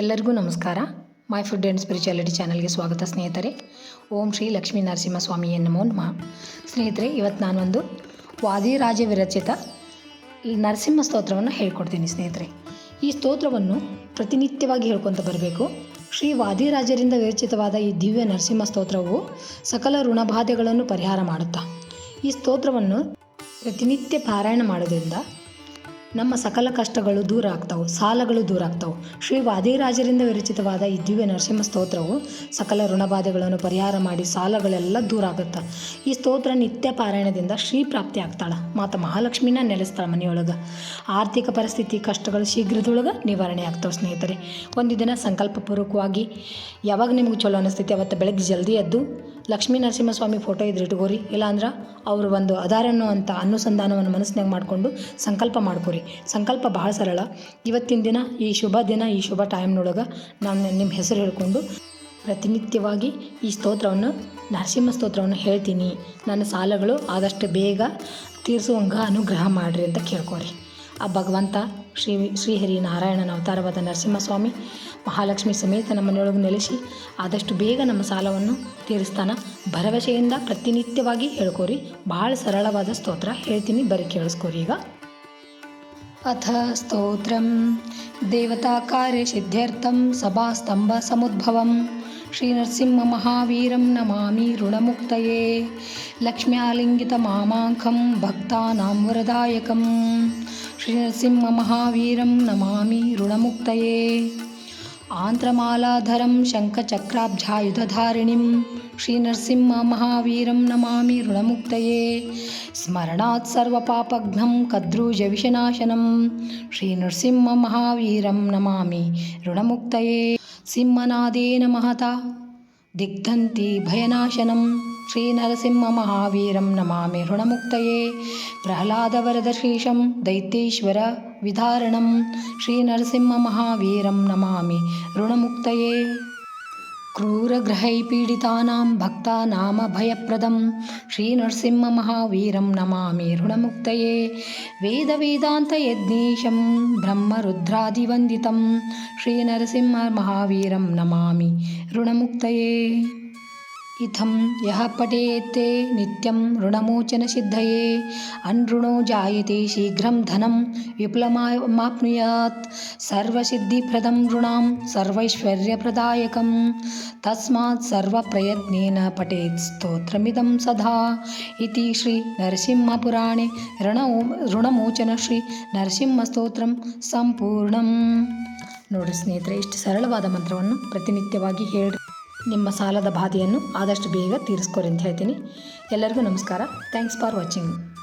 ಎಲ್ಲರಿಗೂ ನಮಸ್ಕಾರ. My food and spirituality ಚಾನಲ್ಗೆ ಸ್ವಾಗತ ಸ್ನೇಹಿತರೆ. ಓಂ ಶ್ರೀ ಲಕ್ಷ್ಮೀ ನರಸಿಂಹಸ್ವಾಮಿ ನಮೋ ನಮಃ. ಸ್ನೇಹಿತರೆ ಇವತ್ತು ನಾನೊಂದು ವಾದಿರಾಜ ವಿರಚಿತ ನರಸಿಂಹ ಸ್ತೋತ್ರವನ್ನು ಹೇಳ್ಕೊಡ್ತೀನಿ ಸ್ನೇಹಿತರೆ. ಈ ಸ್ತೋತ್ರವನ್ನು ಪ್ರತಿನಿತ್ಯವಾಗಿ ಹೇಳ್ಕೊತ ಬರಬೇಕು. ಶ್ರೀ ವಾದಿರಾಜರಿಂದ ವಿರಚಿತವಾದ ಈ ದಿವ್ಯ ನರಸಿಂಹ ಸ್ತೋತ್ರವು ಸಕಲ ಋಣಬಾಧೆಗಳನ್ನು ಪರಿಹಾರ ಮಾಡುತ್ತಾ. ಈ ಸ್ತೋತ್ರವನ್ನು ಪ್ರತಿನಿತ್ಯ ಪಾರಾಯಣ ಮಾಡೋದ್ರಿಂದ ನಮ್ಮ ಸಕಲ ಕಷ್ಟಗಳು ದೂರ ಆಗ್ತಾವೆ, ಸಾಲಗಳು ದೂರ ಆಗ್ತಾವೆ. ಶ್ರೀ ವಾದಿರಾಜರಿಂದ ವಿರಚಿತವಾದ ಈ ದಿವ್ಯ ನರಸಿಂಹ ಸ್ತೋತ್ರವು ಸಕಲ ಋಣಬಾಧೆಗಳನ್ನು ಪರಿಹಾರ ಮಾಡಿ ಸಾಲಗಳೆಲ್ಲ ದೂರ ಆಗುತ್ತೆ. ಈ ಸ್ತೋತ್ರ ನಿತ್ಯ ಪಾರಾಯಣದಿಂದ ಶ್ರೀ ಪ್ರಾಪ್ತಿ ಆಗ್ತಾಳೆ. ಮಾತ ಮಹಾಲಕ್ಷ್ಮಿನ ನೆಲೆಸ್ತಾಳೆ ಮನೆಯೊಳಗೆ. ಆರ್ಥಿಕ ಪರಿಸ್ಥಿತಿ, ಕಷ್ಟಗಳು ಶೀಘ್ರದೊಳಗೆ ನಿವಾರಣೆ ಆಗ್ತಾವೆ ಸ್ನೇಹಿತರೆ. ಒಂದು ದಿನ ಸಂಕಲ್ಪಪೂರ್ವಕವಾಗಿ ಯಾವಾಗ ನಿಮಗೆ ಚಲೋ ಅನಿಸ್ತೈತಿ, ಅವತ್ತು ಬೆಳಗ್ಗೆ ಜಲ್ದಿ ಎದ್ದು ಲಕ್ಷ್ಮೀ ನರಸಿಂಹಸ್ವಾಮಿ ಫೋಟೋ ಇದ್ರೆ ಇಟ್ಕೋರಿ. ಇಲ್ಲಾಂದ್ರೆ ಅವರು ಒಂದು ಅದಾರನ್ನು ಅಂತ ಅನುಸಂಧಾನವನ್ನು ಮನಸ್ಸಿನಾಗ ಮಾಡಿಕೊಂಡು ಸಂಕಲ್ಪ ಮಾಡ್ಕೋರಿ. ಸಂಕಲ್ಪ ಭಾಳ ಸರಳ. ಇವತ್ತಿನ ದಿನ, ಈ ಶುಭ ದಿನ, ಈ ಶುಭ ಟೈಮ್ನೊಳಗೆ ನಾನು ನಿಮ್ಮ ಹೆಸರು ಹೇಳ್ಕೊಂಡು ಪ್ರತಿನಿತ್ಯವಾಗಿ ಈ ಸ್ತೋತ್ರವನ್ನು, ನರಸಿಂಹ ಸ್ತೋತ್ರವನ್ನು ಹೇಳ್ತೀನಿ. ನನ್ನ ಸಾಲಗಳು ಆದಷ್ಟು ಬೇಗ ತೀರಿಸುವಂಗೆ ಅನುಗ್ರಹ ಮಾಡಿರಿ ಅಂತ ಕೇಳ್ಕೊರಿ. ಆ ಭಗವಂತ ಶ್ರೀ ಶ್ರೀಹರಿ ನಾರಾಯಣನ ಅವತಾರವಾದ ನರಸಿಂಹಸ್ವಾಮಿ ಮಹಾಲಕ್ಷ್ಮಿ ಸಮೇತ ನಮ್ಮನೆಯೊಳಗೆ ನೆಲೆಸಿ ಆದಷ್ಟು ಬೇಗ ನಮ್ಮ ಸಾಲವನ್ನು ತೀರಿಸ್ತಾನ. ಭರವಸೆಯಿಂದ ಪ್ರತಿನಿತ್ಯವಾಗಿ ಹೇಳ್ಕೋರಿ. ಭಾಳ ಸರಳವಾದ ಸ್ತೋತ್ರ ಹೇಳ್ತೀನಿ. ಬರೀ ಕೇಳಿಸ್ಕೋರಿ ಈಗ. ಅಥ ಸ್ತೋತ್ರಂ ದೇವತಾ ಕಾರ್ಯ ಸಿದ್ಧ್ಯರ್ಥಂ ಸಭಾಸ್ತಂಭ ಸಮುದ್ಭವಂ. ಶ್ರೀ ನರಸಿಂಹ ಮಹಾವೀರಂ ನಮಾಮಿ ಋಣಮುಕ್ತಯೇ. ಲಕ್ಷ್ಮ್ಯಾಲಿಂಗಿತ ಮಾಮಾಂಕಂ ಭಕ್ತಾನಾಂ ವರದಾಯಕಂ. श्रीनरसिंहमहावीरं नमामि ऋणमुक्तये। आन्त्रमालाधरं शङ्खचक्राब्जायुधधारिणीं श्रीनरसिंहमहावीरं नमामि ऋणमुक्तये। स्मरणात् सर्वपापघ्नं कद्रुजविषनाशनं श्रीनृसिंहमहावीरं नमामि ऋणमुक्तये। सिंहनादेन महता दिग्धन्ति भयनाशनं श्रीनरसिंहमहावीरं नमामि ऋणमुक्तये प्रह्लादवरदशीशं दैत्येश्वरविधारणं श्रीनरसिंहमहावीरं नमामि ऋणमुक्तये। क्रूरग्रहैः पीडितानां भक्तानामभयप्रदं श्रीनरसिंहमहावीरं नमामि ऋणमुक्तये। वेदवेदान्तयज्ञेशं ब्रह्मरुद्रादिवन्दितं श्रीनरसिंहमहावीरं नमामि ऋणमुक्तये इत्थं यः पठेत्ते नित्यं ऋणमोचनसिद्धये अनृणो जायते शीघ्रं धनं विपुलमाप्नुयात् सर्वसिद्धिप्रदं ऋणां सर्वैश्वर्यप्रदायकं तस्मात् सर्वप्रयत्नेन पठेत् स्तोत्रमिदं सदा इति श्रीनरसिंहपुराणे ऋण ಋಣಮೋಚನ ಶ್ರೀ ನರಸಿಂಹಸ್ತೋತ್ರಂ ಸಂಪೂರ್ಣಂ ನೋಡಿ ಸ್ನೇಹಿತರೆ ಇಷ್ಟು ಸರಳವಾದ ಮಂತ್ರವನ್ನು ಪ್ರತಿನಿತ್ಯವಾಗಿ ಹೇಳಿ ನಿಮ್ಮ ಸಾಲದ ಬಾಧೆಯನ್ನು ಆದಷ್ಟು ಬೇಗ ತೀರಿಸ್ಕೊರಿ ಅಂತ ಹೇಳ್ತೀನಿ. ಎಲ್ಲರಿಗೂ ನಮಸ್ಕಾರ. Thanks for watching